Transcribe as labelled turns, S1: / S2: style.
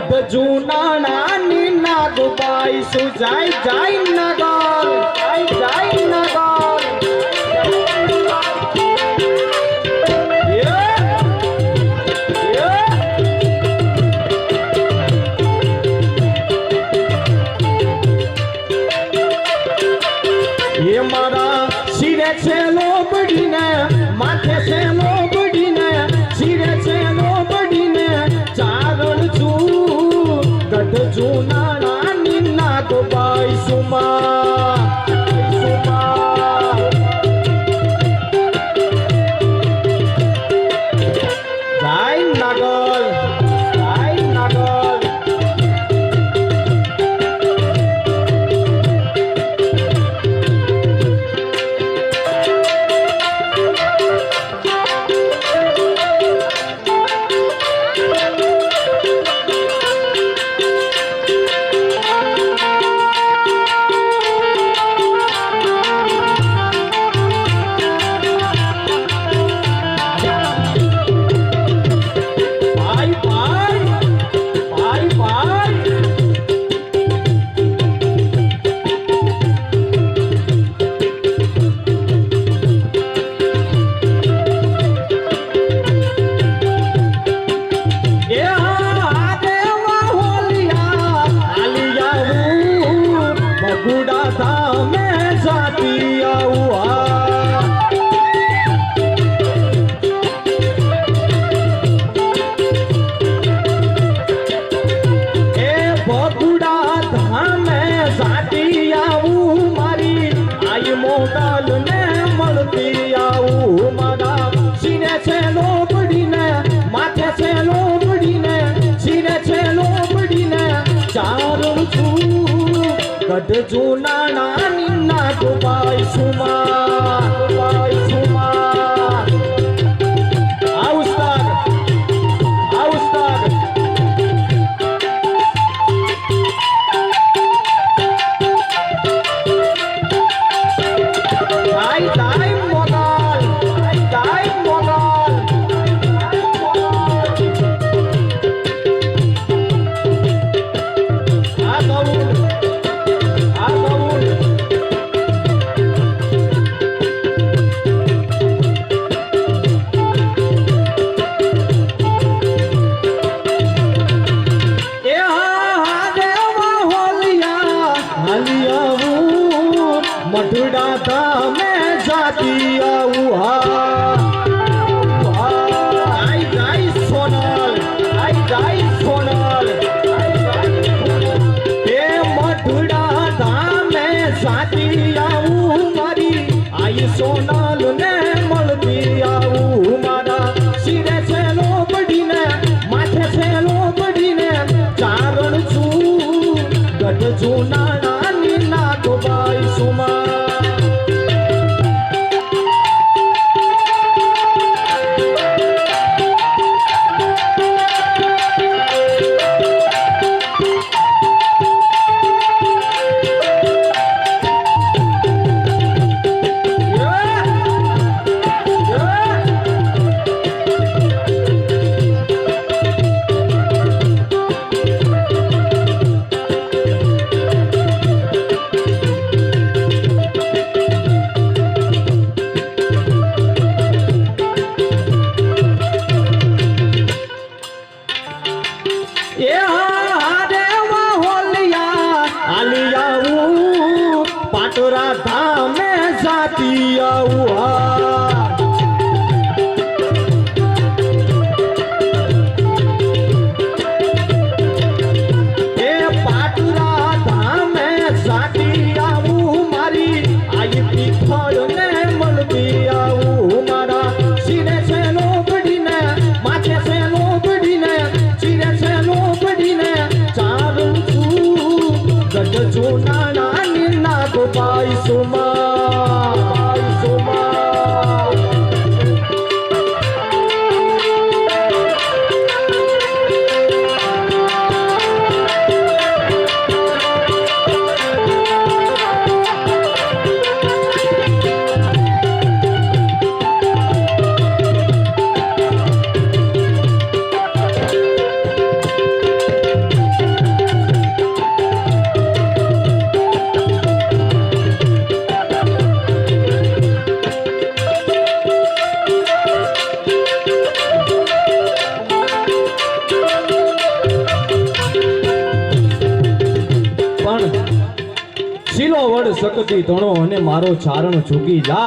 S1: બધું નાની નાગુબાઈ સુજાય જાય નગા. વઢ જૂના નાની મઢડા ધામે જાતી આવું હા. তোরা দাও
S2: So much. શકતી તણો અને મારો ચારણ ચૂકી જા.